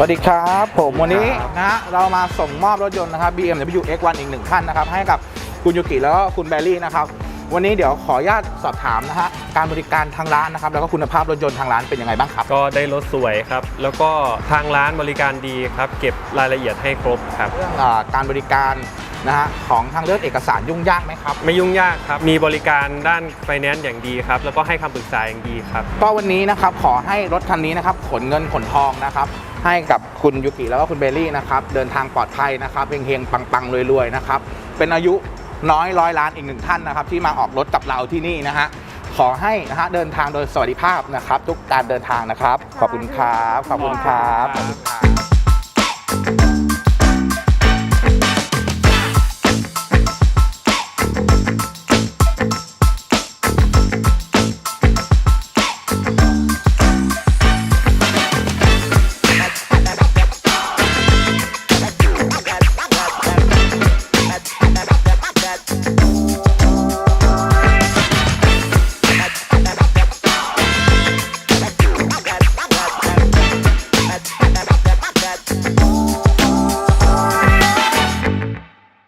วัสดีครับผมวันนี้นะฮะเรามาส่งมอบรถยนต์นะครับ BMW X1 อีกหนึ่งท่านนะครับ ให้กับคุณยูกิแล้วก็คุณแบรี่นะครับ วันนี้เดี๋ยวขออนุญาตสอบถามนะฮะการบริการทางร้านนะครับ แล้วก็คุณภาพรถยนต์ทางร้านเป็นยังไงบ้างครับ ก็ได้รถสวยครับ แล้วก็ทางร้านบริการดีครับ เก็บรายละเอียดให้ครบครับ เรื่องอาการบริการ นะฮะของทางเรื่องเอกสารยุ่งยากไหมครับ ไม่ยุ่งยากครับ มีบริการด้านไฟแนนซ์อย่างดีครับ แล้วก็ให้คำปรึกษาอย่างดีครับ ก็วันนี้นะครับขอให้รถคันนี้นะครับขนเงินขนทองนะครับให้กับคุณยูกิแล้วก็คุณเบลลี่นะครับเดินทางปลอดภัยนะครับเฮงๆปังๆรวยๆนะครับเป็นอายุน้อยร้อยล้านอีกหนึ่งท่านนะครับที่มาออกรถกับเราที่นี่นะฮะขอให้นะฮะเดินทางโดยสวัสดิภาพนะครับ ทุกการเดินทางนะครับ ขอบคุณครับขอบคุณครับขอบคุณครับ